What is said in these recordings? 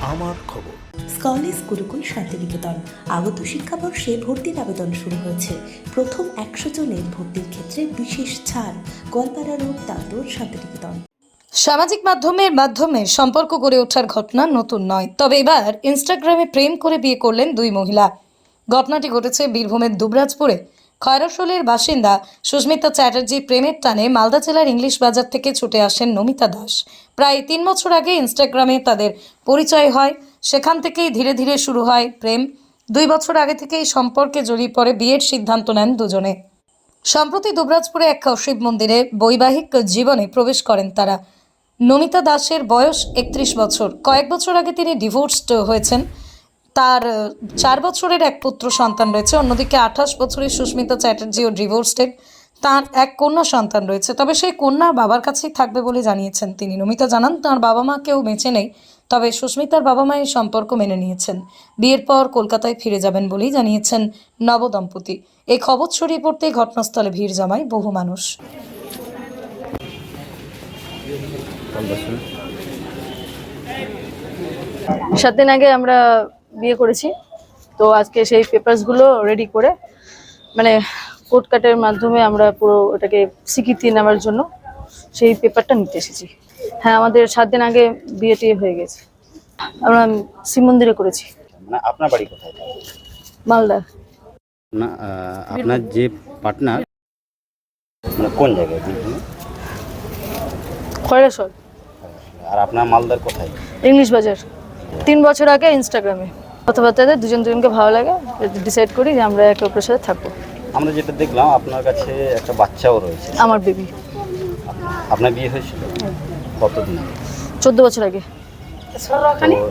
আমার খবর। স্কলেজ গুরুকুল শান্তিনিকেতন। আগত শিক্ষাবর্ষে ভর্তির আবেদন শুরু হয়েছে। প্রথম একশো জনের ভর্তির ক্ষেত্রে বিশেষ ছাড়। গোয়ালপাড়া রোড দাঁতর শান্তিনিকেতন। সামাজিক মাধ্যমের মাধ্যমে সম্পর্ক গড়ে ওঠার ঘটনা নতুন নয়। তবে এবার ইনস্টাগ্রামে প্রেম করে বিয়ে করলেন দুই মহিলা। ঘটনাটি ঘটেছে বীরভূমের দুবরাজপুরে। খয়রসোলের বাসিন্দা সুস্মিতা চ্যাটার্জি প্রেমের টানে মালদা জেলার ইংলিশ বাজার থেকে ছুটে আসেন নমিতা দাস। প্রায় তিন বছর আগে ইনস্টাগ্রামে তাদের পরিচয় হয়। সেখান থেকেই ধীরে ধীরে শুরু হয় প্রেম। দুই বছর আগে থেকেই সম্পর্কে জড়িয়ে পড়ে বিয়ের সিদ্ধান্ত নেন দুজনে। সম্প্রতি দুবরাজপুরে এক শিব মন্দিরে বৈবাহিক জীবনে প্রবেশ করেন তারা। নমিতা দাসের বয়স একত্রিশ বছর। কয়েক বছর আগে তিনি ডিভোর্সড হয়েছেন। তার চার বছরের এক পুত্র সন্তান রয়েছে। অন্যদিকে আঠাশ বছরের সুস্মিতা চ্যাটার্জি ও ডিভোর্সড তার এক কন্যা সন্তান রয়েছে। তবে সেই কন্যা বাবার কাছেই থাকবে বলে জানিয়েছেন তিনি। নমিতা জানান তার বাবা মা কেউ বেঁচে নেই তবে সুস্মিতার বাবা মা এই সম্পর্ক মেনে নিয়েছেন। বিয়ের পর কলকাতায় ফিরে যাবেন বলেই জানিয়েছেন নবদম্পতি এই খবর ছড়িয়ে পড়তেই ঘটনাস্থলে ভিড় জমায় বহু মানুষ। সাত দিন আগে আমরা বিয়ে করেছি। তো আজকে সেই পেপারসগুলো রেডি করে মানে কোর্ট কাটের মাধ্যমে আমরা পুরো ওটাকে স্বীকৃতি নেওয়ার জন্য সেই পেপারটা নিতে এসেছি। হ্যাঁ আমাদের সাত দিন আগে বিয়ে টিয়ে হয়ে গেছে। আমরা শিব মন্দিরে করেছি। মানে আপনার বাড়ি কোথায়? মালদা। না আপনার যে পার্টনার মানে কোন জায়গায়? খয়রাসল আর আপনার মালদার কোথায়? ইংলিশ বাজার। তিন বছর আগে ইনস্টাগ্রামে কথাবার্তাতে দুজন দুজনকে ভালো লাগে ডিসাইড করি যে আমরা একে অপরের সাথে থাকব। আমরা যেটা দেখলাম আপনার কাছে একটা বাচ্চাও রয়েছে। আমার বেবি আপনার বিয়ে হয়েছিল? কতদিন? আগে? চোদ্দ বছর আগে।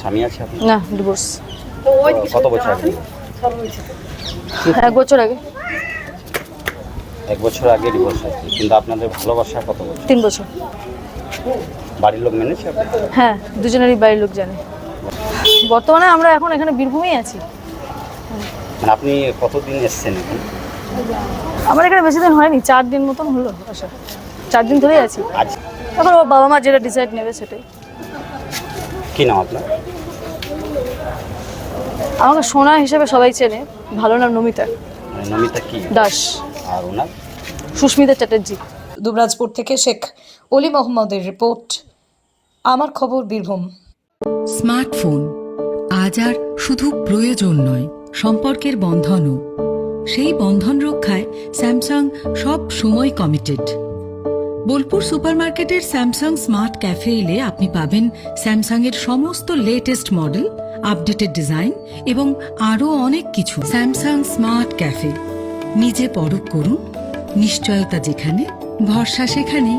স্বামী আছে আপনার? না ডিভোর্স কত বছর আগে? এক বছর আগে। এক বছর আগে ডিভোর্স হয়েছে কিন্তু আপনাদের ভালোবাসা কত বছর? তিন বছর। বাড়ির লোক মেনেছে হ্যাঁ দুজনেরই বাড়ির লোক জানে। বর্তমানে আমরা এখন এখানে বীরভূমেই আছি। মানে আপনি কতদিন এসছেন আমার এখানে বেশি দিন হয়নি চার দিন মতন হলো আসা চার দিন ধরেই আছি। আজ? এখন ওর বাবা মা যেটা ডিসাইড নেবে সেটাই। কি নাম আপনার? আমাকে সোনা হিসেবে সবাই চেনে ভালো নাম নমিতা। মানে নমিতা কি? দাস। আর ওনার? সুস্মিতা চ্যাটার্জি। দুবরাজপুর থেকে শেখ অলি মোহাম্মদের রিপোর্ট আমার খবর বীরভূম। স্মার্টফোন আজ আর শুধু প্রয়োজন নয়, সম্পর্কের বন্ধনও। সেই বন্ধন রক্ষায় স্যামসাং সব সময় কমিটেড বোলপুর সুপারমার্কেটের স্যামসাং স্মার্ট ক্যাফে এলে আপনি পাবেন স্যামসাং এর সমস্ত লেটেস্ট মডেল আপডেটেড ডিজাইন এবং আরও অনেক কিছু। Samsung smart cafe. নিজে পরখ করুন, নিশ্চয়তা যেখানে, ভরসা সেখানেই।